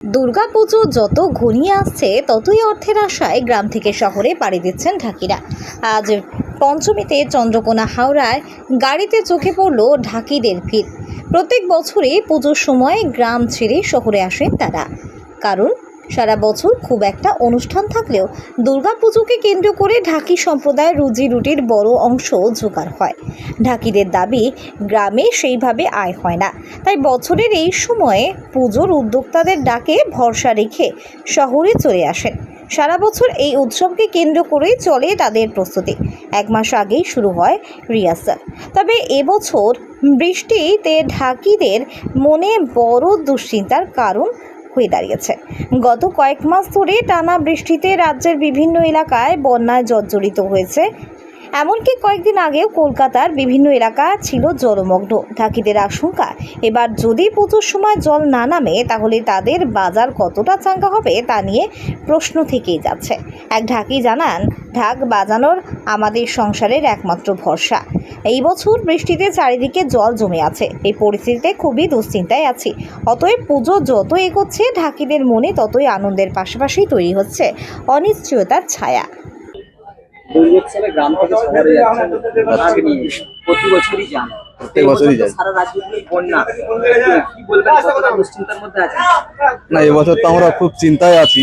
দুর্গাপুজো যত ঘনিয়ে আসছে, ততই অর্থের আশায় গ্রাম থেকে শহরে পাড়ি দিচ্ছেন ঢাকিরা। আজ পঞ্চমীতে চন্দ্রকোনা হাওড়ায় গাড়িতে চোখে পড়ল ঢাকিদের ভিড়। প্রত্যেক বছরই পুজোর সময় গ্রাম ছেড়ে শহরে আসেন তারা। কারণ সারা বছর খুব একটা অনুষ্ঠান থাকলেও দুর্গাপুজোকে কেন্দ্র করে ঢাকি সম্প্রদায়ের রুজি রুটির বড় অংশ জোগাড় হয়। ঢাকিদের দাবি, গ্রামে সেইভাবে আয় হয় না। তাই বছরের এই সময়ে পুজোর উদ্যোক্তাদের ডাকে ভরসা রেখে শহরে চলে আসেন। সারা বছর এই উৎসবকে কেন্দ্র করেই চলে তাদের প্রস্তুতি। এক মাস আগেই শুরু হয় রিহার্সাল। তবে এবছর বৃষ্টিতে ঢাকিদের মনে বড় দুশ্চিন্তার কারণ হয়ে দাঁড়িয়েছে। গত কয়েক মাস ধরে টানা বৃষ্টিতে রাজ্যের বিভিন্ন এলাকায় বন্যায় জর্জরিত হয়েছে এমনকি কয়েকদিন আগেও কলকাতার বিভিন্ন এলাকা ছিল জলমগ্ন। ঢাকিদের আশঙ্কা, এবার যদি পুজোর সময় জল না নামে, তাহলে তাদের বাজার কতটা চাঙ্গা হবে তা নিয়ে প্রশ্ন থেকেই যাচ্ছে। এক ঢাকি জানান, ঢাক বাজানোর আমাদের সংসারের একমাত্র ভরসা। এই বছর বৃষ্টিতে চারিদিকে জল জমে আছে। এই পরিস্থিতিতে খুবই দুশ্চিন্তায় আছি। অতএব পুজো যত এগোচ্ছে, ঢাকিদের মনে ততই আনন্দের পাশাপাশি তৈরি হচ্ছে অনিশ্চয়তার ছায়া। দুর্গোৎসবে গ্রাম থেকে শহরে যাচ্ছেন ভাগ নিয়ে। প্রতি বছরই যান। প্রত্যেক বছরই যাই। সারা রাজ্য বন্যা। কি বলবেন? কতটা দুশ্চিন্তার মধ্যে আছেন? না এবছর তো আমরা খুব চিন্তায় আছি।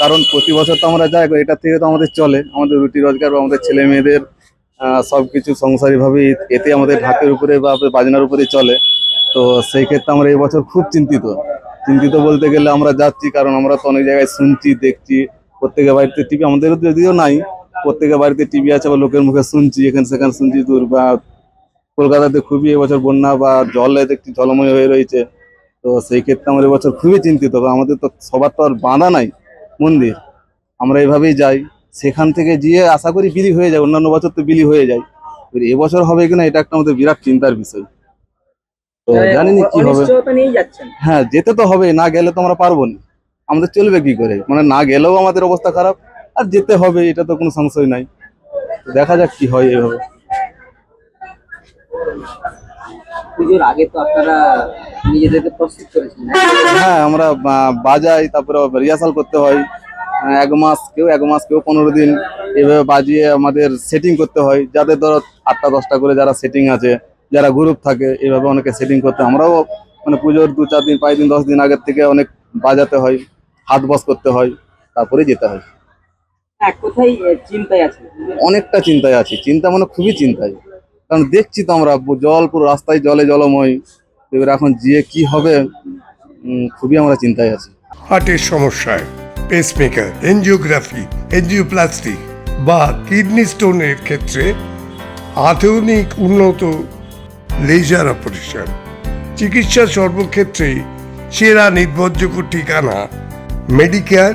কারণ প্রতি বছর তো আমরা যাই এটা থেকে তো আমাদের চলে। আমাদের রুটি রোজগার বা আমাদের ছেলে মেয়েদের সব কিছু সংসারীভাবে এতে আমাদের ঢাকের উপরে বা বাজনার উপরে চলে। তো সেই ক্ষেত্রে আমরা এবছর খুব চিন্তিত। চিন্তিত বলতে গেলে আমরা যাচ্ছি কারণ আমরা তো অনেক জায়গায় শুনছি দেখছি। প্রত্যেকের বাড়িতে টিভি আমাদের যদিও নাই প্রত্যেকের বাড়িতে টিভি আছে বা লোকের মুখে শুনছি এখানে সেখানে শুনছি দূর বা কলকাতাতে খুবই এবছর বন্যা বা জলে দেখছি জলময় হয়ে রয়েছে। তো সেই ক্ষেত্রে আমরা এবছর খুবই চিন্তিত আমাদের তো সবার তো আর বাঁধা নাই মন্দির। আমরা এভাবেই যাই সেখান থেকে গিয়ে আশা করি বিলি হয়ে যায় অন্যান্য বছর তো বিলি হয়ে যায়। এবার এবছর হবে কিনা এটা একটা আমাদের বিরাট চিন্তার বিষয়। তো জানি না কি হবে। হ্যাঁ যেতে তো হবে না গেলে তো আমরা পারব না। আমাদের চলবে কি করে? মানে না গেলেও আমাদের অবস্থা খারাপ আর যেতে হবে এটা তো কোনো সংশয় নাই। দেখা যাক কি হয় এভাবে। পুজোর আগে তো আপনারা নিজেদেরকে প্রস্তুত করেছেন হ্যাঁ আমরা বাজাই তারপরে রিহার্সাল করতে হয়। এক মাস কেউ এক মাস কেউ পনেরো দিন এভাবে বাজিয়ে আমাদের সেটিং করতে হয়। যাদের ধরো আটটা দশটা করে যারা সেটিং আছে যারা গ্রুপ থাকে এভাবে অনেকে সেটিং করতে হয়। আমরাও মানে পুজোর দু চার দিন পাঁচ দিন দশ দিন আগের থেকে অনেক বাজাতে হয় হাত বস করতে হয় তারপরে যেতে হয় এক কোথায় চিন্তায় আছেন অনেকটা চিন্তায় আছি। চিন্তা মানে খুবই চিন্তায়। কারণ দেখছি তো আমরা জল পুরো রাস্তায় জলে জলময়। এবার এখন গিয়ে কি হবে খুবই আমরা চিন্তায় আছি। হার্টের সমস্যায় পেসমেকার এনজিওগ্রাফি এনজিওপ্লাস্টিক বা কিডনি স্টোনের ক্ষেত্রে আধুনিক উন্নত লেজার অপারেশন চিকিৎসা সর্বক্ষেত্রেই সেরা নির্ভরযোগ্য ঠিকানা Medicare